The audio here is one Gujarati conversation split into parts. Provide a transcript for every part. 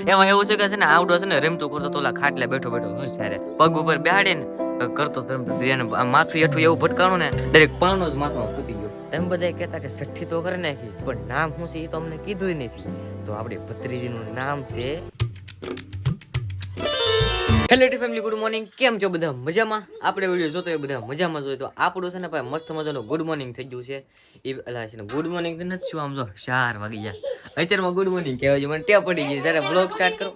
એમાં એવું છે કે છે ને આવડો છે ને, રમતું કરતો તો ઓલા ખાટલે બેઠો બેઠો હારે પગ ઉપર બેહાડે ને કરતો રમતો એને માથું એઠું એવું ભટકાણું ને, દરેક પાણો જ માથામાં ફૂટી ગયો. તેમ બધા કહેતા કે સઠ્ઠી તો કરી નાખી, પણ નામ શું છે એ તો અમને કીધું નથી. તો આપણી ભત્રીજીનું નામ છે hello T family good morning કેમ છો બધા? મજામાં? આપણે વીડિયો જોતો હોય બધા મજામાં જોઈએ તો આપણું છે ને ભાઈ મસ્ત મજાનું ગુડ મોર્નિંગ થઈ ગયું છે. એ અલા છે ને ગુડ મોર્નિંગ તો નથી શું આમ જો ચાર વાગી ગયા. અત્યારમાં ગુડ મોર્નિંગ કહેવાય છે મને ટેવ પડી ગઈ જ્યારે બ્લોગ સ્ટાર્ટ કરો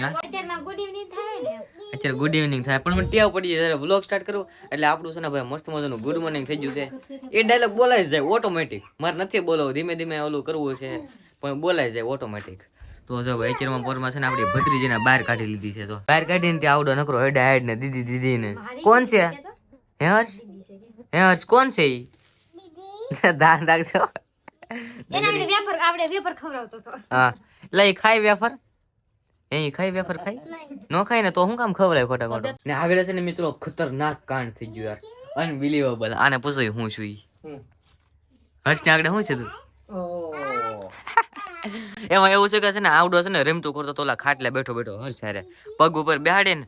હા? અત્યારમાં ગુડ ઇવનિંગ થાય અત્યારે ગુડ ઇવનિંગ થાય પણ મને ટેવ પડી જાય જ્યારે વ્લોગ સ્ટાર્ટ કરું એટલે આપણું છે ને ભાઈ મસ્ત મજાનું ગુડ મોર્નિંગ થઈ ગયું છે. એ ડાયલોગ બોલાઈ જ જાય ઓટોમેટિક મારે નથી બોલાવું ધીમે ધીમે ઓલું કરવું છે પણ બોલાઈ જાય ઓટોમેટિક તો જો અત્યારમાં પોરમાં છે ને આપણી ભત્રીજીને બહાર કાઢી લીધી છે તો. બહાર કાઢીને તે આવડો નકરો હેડા હેડ ને દીદી દીદી ને કોણ છે? હે હર્ષ? હે હર્ષ કોણ છે ઈ? ધ્યાન રાખજો. એના વેફર આપણે વેફર ખવડાવતો હતો. હા. એટલે ખાય વેફર? એ ખાઈ વેફર ખાઈ નો ખાય ને તો હું કામ ખવડાય ખોટા ખોટા ને આગળ છે ને મિત્રો ખતરનાક કાંડ થઈ ગયું યાર. અનબિલીવેબલ આને પૂછો હું છું ઈ? હર્ષ ને આગળ શું છે તું? એમાં એવું છે કે છે ને આવડો છે ને રમતું કરતો તો ઓલા ખાટલે બેઠો બેઠો હર્ષ હારે પગ ઉપર બેહાડે ને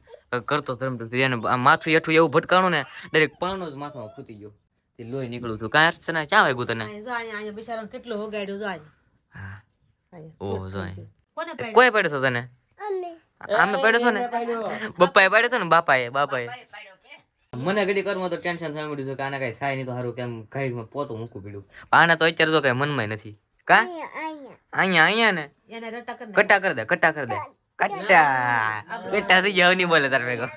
કરતો તો રમતો એને માથું એઠું એવું ભટકાણું ને દરેક પાણો જ માથામાં ખૂતી ગયો. તે લોહી નીકળું હતું કાંઈ છે ને? ક્યાં વાગ્યું તને? જો અહીંયા કેટલું જો હા. અહીંયા. જો અહીં. કોને પાડ્યું? કોઈ પડ્યો તો તને? આમે પડ્યો છો ને? બપ્પાએ પડ્યો તો ને? બાપાએ બાપાએ. મને ઘડી કરમાં તો ટેન્શન થઈ મળ્યું છે કે આને કઈ થાય નહીં તો સારું કેમ કઈ પોતું મૂકું પીડું આને તો અત્યારે તો કઈ મનમાં નથી. કા? અહીંયા અહીંયા. ને? એને રટા કરી કટ્ટા કર દે કટ્ટા કર દે. કટ્ટા કટ્ટા થઈ જાવ નહીં બોલે તાર ભેગો.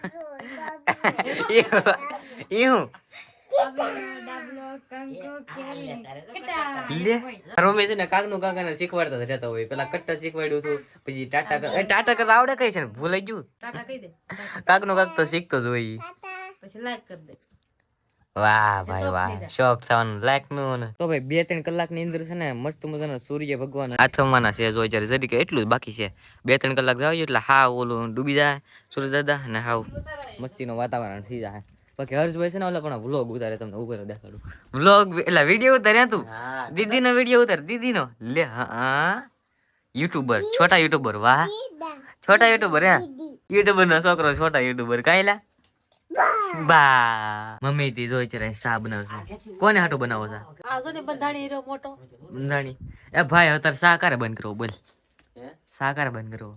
એવું. લે રમેશ છે ને કાકનું કાકાને શીખવાડતા જ રહેતા હોય. પેલા કટ્ટા શીખવાડ્યું હતું પછી ટાટા ટાટા કરતા આવડે કઈ છે ને? ભૂલાઈ ગયું. કાક કહી કાક તો શીખતો જ હોય. ઈ. પછી લાઈક કરી દે. વાહ ભાઈ શોખ વાહ. શોખ થવાનું લાયકનું ને. તો ભાઈ બે ત્રણ કલાકની અંદર છે ને મસ્ત મજાનો સૂર્ય ભગવાન આથમવાના છે જો જયારે જરી કે એટલું જ બાકી છે. બે ત્રણ કલાક જાવ એટલે હા ઓલું ડૂબી જાય સૂર્ય દાદા અને હાવ મસ્તીનું વાતાવરણ થઈ જાય. બાકી હર્ષભાઈ છે ને ઓલા પણ વ્લોગ ઉતારે તમને ઉપર દેખાડું. વ્લોગ એટલે વીડિયો ઉતારે તું? દીદી નો વીડિયો ઉતાર દીદી નો લે હા યુટ્યુબર છોટા યુટ્યુબર વાહ. છોટા યુટ્યુબર હે? યુટ્યુબર નો છોકરો છોટા યુટ્યુબર કાયલા બા મમ્મી તી જોઈ છે સા બનાવશે કોને હાટો બનાવો સા આ જો ને બંધાણી હીરો મોટો. બંધાણી. એ ભાઈ સા કારે બંધ કરવો બોલ. સા કારે બંધ કરવો.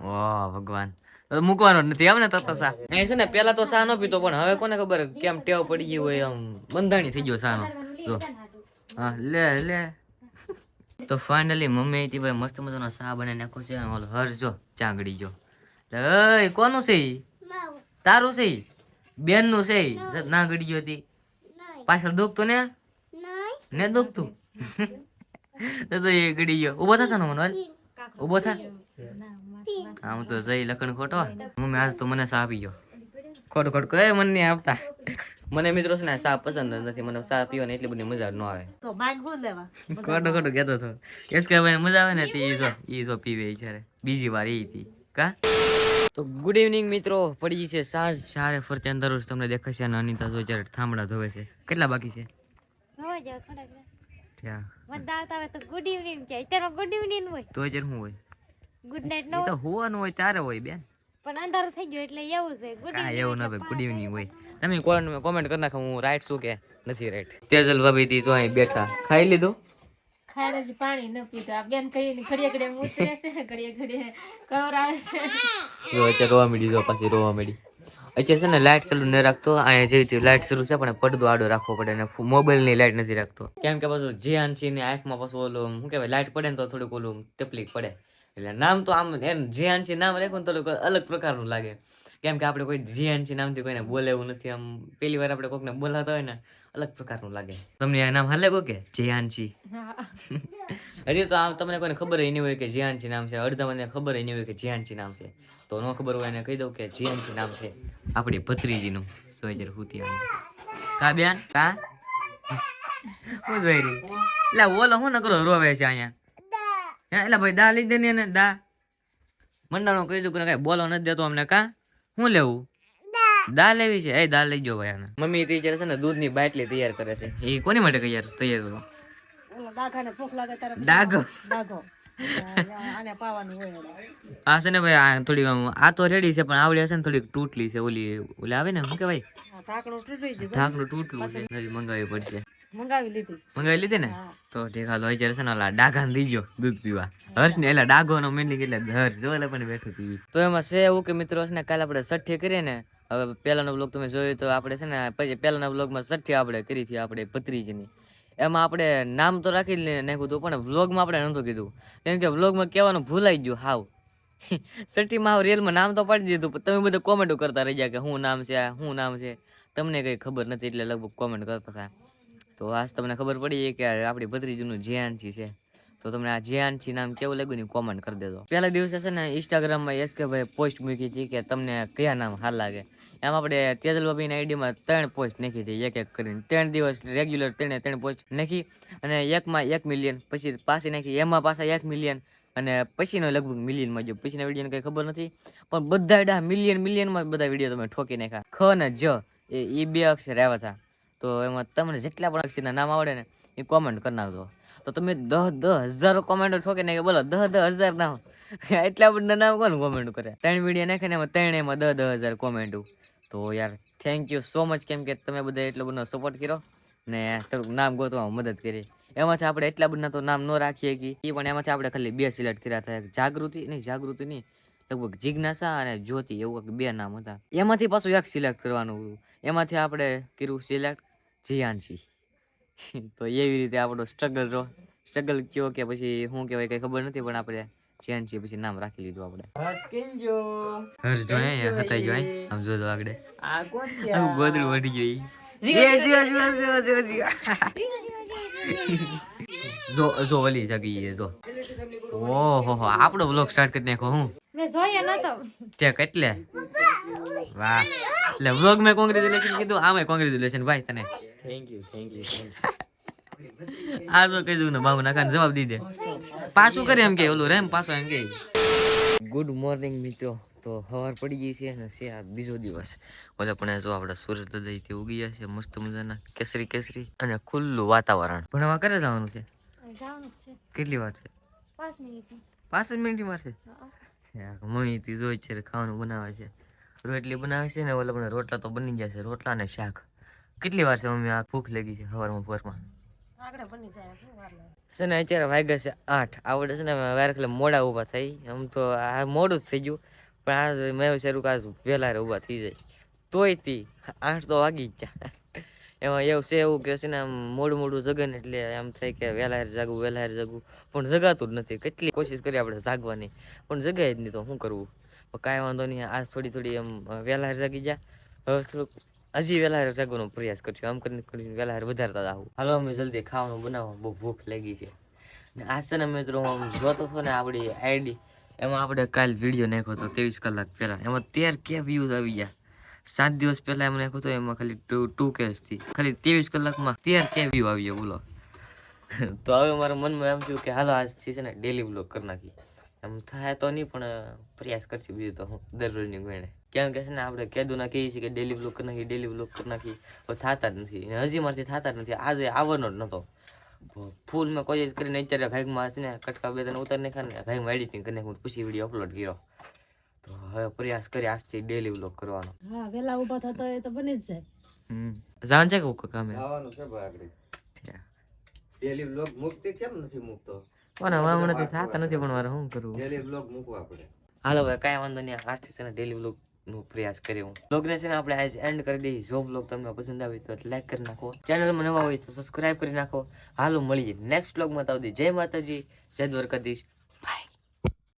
ઓ ભગવાન. મૂકવાનો નથી આમ ને તો સા એ છે ને પેલા તો સા નો પીતો પણ હવે કોને ખબર કેમ ટેવ પડી ગઈ હોય આમ. બંધાણી થઈ ગયો સાનો જો. હા લે લે. તો ફાઇનલી મમ્મી હતી ભાઈ મસ્ત મજાનો સા બનાવી નાખો છે ઓલો હર જો ચાંગડી જો. એ કોનું છે તારું છે? બેનનું છે? ના. ગડી હતી. પાછળ દુખતું ને? ને દુખતું તો તો એ ગડી ગયો ઊભો થશે ને મનોહર ઊભો થા. હા હું તો જઈ લખણ ખોટો. મમ્મી આજ તો મને સા આપી ગયો. ખોટ ખોટ કહે મને નહીં આપતા મને મિત્રો છે ને સા પસંદ જ નથી. મને સા પીવાની એટલી બધી મજા ન આવે. ખોટો બાઈક હું લેવા? ખોટું કહેતો હતો કેસ કે ભાઈ મજા આવે ને? તે ઈ જો ઈ જો પીવે ઈ જ્યારે. બીજી વાર ઈ હતી. કા? તો ગુડ ઇવનિંગ મિત્રો પડી છે સાંજ. સારે ફરતે અંદર તમને દેખાશે અને અનિતા જો જ્યારે થાંભળા ધોવે છે. કેટલા બાકી છે? જાવ તો ગુડ ઇવનિંગ કે અત્યારમાં ગુડ ઇવનિંગ હોય. તો જ્યારે શું હોય? ગુડ નાઇટ એ તો હોવાનું હોય ત્યારે હોય બેન. પણ અંધારું થઈ ગયું એટલે એવું જ હોય. ગુડ હા એવું ના ભાઈ ગુડ ઇવનિંગ હોય. તમે કોમેન્ટ કરી નાખો હું રાઈટ શું કે નથી રાઈટ તેજલ ભાભી થી તો અહીં બેઠા. ખાઈ લીધું? ખાઈને જ પાણી ન પીતો આ બેન કહીને ઘડીએ ઘડીએ ઉતરે છે ઘડીએ ઘડીએ કવરાવે છે. જો અત્યારે રોવા મળી જો પાછી રોવા મળી અચ્છા છે ને લાઇટ ચાલુ ન રાખતો, અહીંયા જેવી તેવી લાઇટ ચાલુ છે, પણ પડદો આડો રાખવો પડે ને મોબાઈલની લાઇટ નથી રાખતો. કેમ કે પાછું જે આંચી ની આંખમાં પાછું ઓલું, શું કહેવાય લાઇટ પડે ને તો થોડુંક ઓલું તકલીફ પડે. એટલે નામ તો આમ એમ જે આંચી નામ રાખો ને થોડુંક અલગ પ્રકારનું લાગે. કેમ કે આપણે કોઈ જીએનસી નામથી કોઈને બોલેવું નથી આમ પેલી વાર આપણે કોકને બોલાતા હોય ને અલગ પ્રકારનું લાગે. તમને આ નામ હાલે કો કે? જે આંચી હજી તો આમ તમને કોઈને ખબર નહીં હોય કે જીયાનચી નામ છે. અડધા મને ખબર નહીં હોય કે જીયાનચી નામ છે. તો ન ખબર હોય એને કહી દઉં કે જીયાનચી નામ છે. આપણી ભત્રીજીનું સોજર હુતી કા બેન? કા? હું જોઈ રહી. એટલે ઓલો હું ન કરો રોવે છે અહીંયા? એટલે ભાઈ દા લઈ દે ને દા. મંડાણો કહી દઉં કે કઈ બોલો નથી દેતો અમને કા? શું લેવું? દાળ. લેવી છે? એ દાળ લઈ ગયો ભાઈ આને. મમ્મી ટીચર છે ને દૂધની બાટલી તૈયાર કરે છે. એ કોની માટે તૈયાર તૈયાર કરો? ઓલો ડાઘાને ભૂખ લાગે તારે ડાઘો ડાઘો આને આ છે ને ભાઈ આ થોડી આ તો રેડી છે પણ આવડી હશે ને થોડીક તૂટલી છે ઓલી ઓલી આવે ને શું કહેવાય? ઢાંકણું તૂટલું છે હજી મંગાવવી પડશે. મંગાવી લીધી. મંગાવી લીધી ને? તો દેખા હાલો જરસે ને ઓલા ડાઘા દઈ ગયો દૂધ પીવા. હર્ષ ને એટલે ડાઘોનો મિનિંગ એટલે હર્ષ જો એટલે પણ બેઠું પીવી તો એમાં છે એવું કે મિત્રો છે ને કાલે આપણે સઠ્ઠી કરીએ ને હવે પહેલાનો બ્લોગ તમે જોયો તો આપણે છે ને પછી પહેલાના બ્લોગમાં સઠ્ઠી આપણે કરી હતી આપણે ભત્રીજીની. એમાં આપણે નામ તો રાખી નાખ્યું હતું પણ વ્લોગમાં આપણે નહોતું કીધું. કેમ કે વ્લોગમાં કહેવાનું ભૂલાઈ ગયું હાવ. હાવ રિયલમાં નામ તો પાડી દીધું પણ તમે બધા કોમેન્ટો કરતા રહી ગયા કે શું નામ છે આ શું નામ છે. તમને કંઈ ખબર નથી એટલે લગભગ કોમેન્ટ કરતા હતા. તો આજ તમને ખબર પડી કે આપણી ભત્રીજીનું જીયાનસી છે. તો તમને આ જીયાનસી નામ કેવું લાગ્યું ને કોમેન્ટ કરી દેજો. પહેલા દિવસે છે ને ઇન્સ્ટાગ્રામમાં ભાઈ પોસ્ટ મૂકી હતી કે તમને કયા નામ હાલ લાગે. એમ આપણે તેજલ બાબીના આઈડીમાં ત્રણ પોસ્ટ નાખી હતી, એક એક કરીને. ત્રણ દિવસ રેગ્યુલર ત્રણે ત્રણ પોસ્ટ નાખી અને એકમાં એક મિલિયન પછી પાછી નાખી, એમાં પાછા એક મિલિયન અને પછીનો લગભગ મિલિયનમાં જો પછીના વિડીયોને કંઈ ખબર નથી, પણ બધા ડા મિલિયન મિલિયનમાં બધા વીડિયો તમે ઠોકી નાખ્યા. ખ ને જ એ બે અક્ષર આવ્યા હતા. તો એમાં તમને જેટલા પણ અક્ષરના નામ આવડે ને, એ કોમેન્ટ કરી નાખજો. તો તમે દસ દસ હજારો કોમેન્ટો ઠોકે ને કે બોલો દસ દસ હજાર નામ એટલા બધા નામ કોણ કોમેન્ટ કરે? ત્રણ વીડિયો નાખે ને એમાં ત્રણ એમાં દસ દસ હજાર કોમેન્ટો તો યાર થેન્ક યુ સો મચ કેમ કે તમે બધા એટલો બધો સપોર્ટ કર્યો ને થોડુંક નામ ગોતવામાં મદદ કરી. એમાંથી આપણે એટલા બધા તો નામ ન રાખીએ કે, એ પણ એમાંથી આપણે ખાલી બે સિલેક્ટ કર્યા હતા. જાગૃતિ, નહીં જાગૃતિ નહીં, લગભગ જિજ્ઞાસા અને જ્યોતિ, એવું બે નામ હતા. એમાંથી પાછું એક સિલેક્ટ કરવાનું. હતું એમાંથી આપણે કર્યું સિલેક્ટ જીયાનસી તો એવી રીતે આપણો સ્ટ્રગલ રહો સ્ટ્રગલ કયો કે પછી શું કહેવાય કઈ ખબર નથી પણ આપણે જીયાનસી પછી નામ રાખી લીધું આપણે. હર્ષ જો અહીંયા હતા જો આમ જો જો આગળ. આ કોણ છે આમ ગોદડું વળી ગયું જો જો વલી જગી એ જો. ઓહો હો આપણો બ્લોગ સ્ટાર્ટ કરી નાખો હું. મેં જોયો નતો. ચેક એટલે વાહ. એટલે વ્લોગ મેં કોંગ્રેચ્યુલેશન કીધું આમે કોંગ્રેચ્યુલેશન ભાઈ તને. થેન્ક યુ થેન્ક યુ આ જો કીધું ને બાબુ નાખા જવાબ દઈ દે. પાછું કરે એમ કે ઓલું રેમ પાછો એમ કે. ગુડ મોર્નિંગ મિત્રો. તો સવાર પડી ગઈ છે અને છે આ બીજો દિવસ. ઓલે પણ જો આપણે સૂરજ દાદા તે ઉગી ગયા છે મસ્ત મજાના કેસરી કેસરી અને ખુલ્લું વાતાવરણ. ભણવા કરે જવાનું છે? જવાનું જ છે. કેટલી વાર છે? પાંચ મિનિટ પાંચ જ મિનિટ મારશે મમ્મી તી જોઈ છે ખાવાનું બનાવે છે. રોટલી બનાવે છે ને ઓલા પણ રોટલા તો બની જશે છે. રોટલા ને શાક. કેટલી વાર છે મમ્મી આ ભૂખ લાગી છે સવારમાં પોરમાં આગળ બની જાય શું વાર લાગે. છે ને અત્યારે વાગ્યા છે આઠ. આવડે છે ને વાર એટલે મોડા ઊભા થઈ. આમ તો આ મોડું જ થઈ ગયું. પણ આ મેં શરૂ કાજ વહેલા ઊભા થઈ જાય. તોય તી આઠ તો વાગી જ ગયા. એમાં એવું છે એવું કે છે ને આમ મોડું મોડું જગે ને એટલે એમ થાય કે વહેલા હારે જાગવું વહેલા હારે જાગવું. પણ જગાતું જ નથી. કેટલી કોશિશ કરી આપણે જાગવાની. પણ જગાય જ નહીં તો શું કરવું? કાંઈ વાંધો નહીં, આજ થોડી થોડી એમ વહેલા જાગી જા. હવે થોડુંક હજી વહેલા જાગવાનો પ્રયાસ કરશું આમ કરીને કરીને વહેલા વધારતા આવું હાલો, અમે જલ્દી ખાવાનું બનાવવા, બહુ ભૂખ લાગી છે. ને આ છે ને મિત્રો, હું જોતો છો ને આપણી આઈડી, એમાં આપણે કાલ વીડિયો નાખ્યો હતો ત્રેવીસ કલાક પહેલાં. એમાં તેર કે વ્યૂઝ આવી ગયા? સાત દિવસ પહેલા એમ નાખ્યો હતો, એમાં ખાલી ટુ ટુ કેસથી ખાલી ત્રેવીસ કલાકમાં તેર કે વ્યૂ આવી ગયો બોલો. તો હવે મારા મનમાં એમ થયું કે હાલો, આજથી છે ને ડેલી બ્લોગ કરી નાખી એમ થાય તો નહીં પણ પ્રયાસ કરશું બીજું તો હું દરરોજની ગણે કેમ કે છે ને આપણે કેદુના કહીએ છીએ કે ડેલી બ્લોક કરી નાખી ડેલી બ્લોક કરી નાખી થતા જ નથી. અને હજી મારથી થતા જ નથી. આજે આવવાનો જ નહોતો. ફૂલ મેં કોઈ કરીને અત્યારે ભાગમાં છે ને કટકા બે તને ઉતાર નાખ્યા ને ભાગમાં એડિટિંગ કરીને હું પછી વીડિયો અપલોડ કર્યો. તો હવે પ્રયાસ કરી આજથી ડેલી બ્લોક કરવાનો. હા વેલા ઊભા થતો હોય તો બની જ જાય. હમ. જાણ છે કે કામે? આવવાનું છે ભાઈ ડેલી બ્લોક મૂકતે કેમ નથી મૂકતો? પણ હવે હમણાં તો થતા નથી પણ મારે શું કરવું? ડેલી બ્લોગ મૂકવા પડે. હાલો ભાઈ કાંઈ વાંધો નહીં. આજથી છે ને ડેલી બ્લોગ નો પ્રયાસ કર્યો હું. બ્લોગને છે ને આપણે આજે એન્ડ કરી દઈએ. જો બ્લોગ તમને પસંદ આવી તો લાઈક કરી નાખો. ચેનલમાં નવા હોય તો સબસ્ક્રાઈબ કરી નાખો. હાલો મળીએ. નેક્સ્ટ બ્લોગમાં તો જય માતાજી જય દ્વારકાધીશ.